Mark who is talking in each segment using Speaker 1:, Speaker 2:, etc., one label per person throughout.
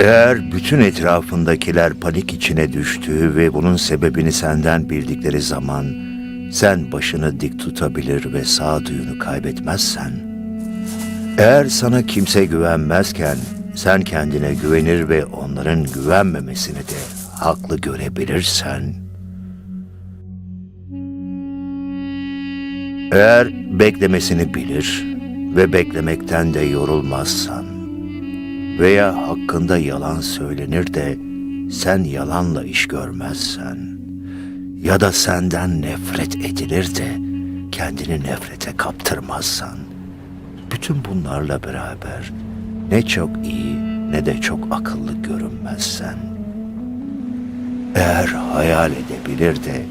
Speaker 1: Eğer bütün etrafındakiler panik içine düştüğü ve bunun sebebini senden bildikleri zaman sen başını dik tutabilir ve sağduyunu kaybetmezsen, eğer sana kimse güvenmezken sen kendine güvenir ve onların güvenmemesini de haklı görebilirsen, eğer beklemesini bilir ve beklemekten de yorulmazsan, veya hakkında yalan söylenir de sen yalanla iş görmezsen ya da senden nefret edilir de kendini nefrete kaptırmazsan bütün bunlarla beraber ne çok iyi ne de çok akıllı görünmezsen eğer hayal edebilir de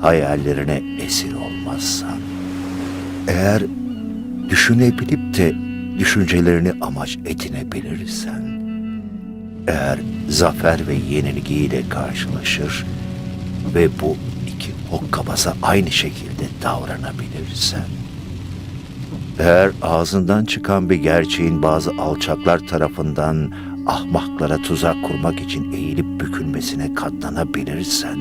Speaker 1: hayallerine esir olmazsan eğer düşünebilip de düşüncelerini amaç edinebilirsen, eğer zafer ve yenilgiyle karşılaşır ve bu iki hokkabaza aynı şekilde davranabilirsen, eğer ağzından çıkan bir gerçeğin bazı alçaklar tarafından ahmaklara tuzak kurmak için eğilip bükülmesine katlanabilirsen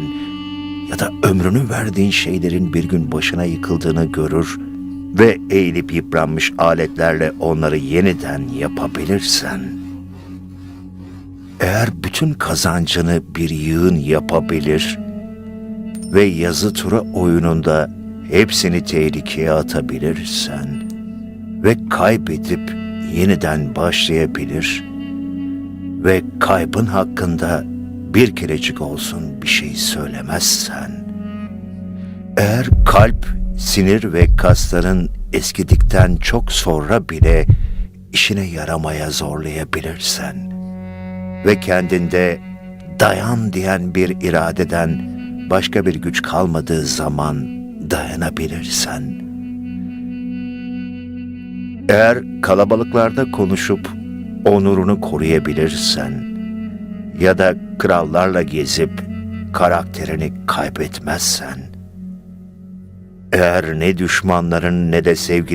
Speaker 1: ya da ömrünü verdiğin şeylerin bir gün başına yıkıldığını görür ve eğilip yıpranmış aletlerle onları yeniden yapabilirsen, eğer bütün kazancını bir yığın yapabilir ve yazı tura oyununda hepsini tehlikeye atabilirsen ve kaybedip yeniden başlayabilir ve kaybın hakkında bir kerecik olsun bir şey söylemezsen, eğer kalp, sinir ve kasların eskidikten çok sonra bile işine yaramaya zorlayabilirsen ve kendinde dayan diyen bir iradeden başka bir güç kalmadığı zaman dayanabilirsen, eğer kalabalıklarda konuşup onurunu koruyabilirsen ya da krallarla gezip karakterini kaybetmezsen, eğer ne düşmanların ne de sevgili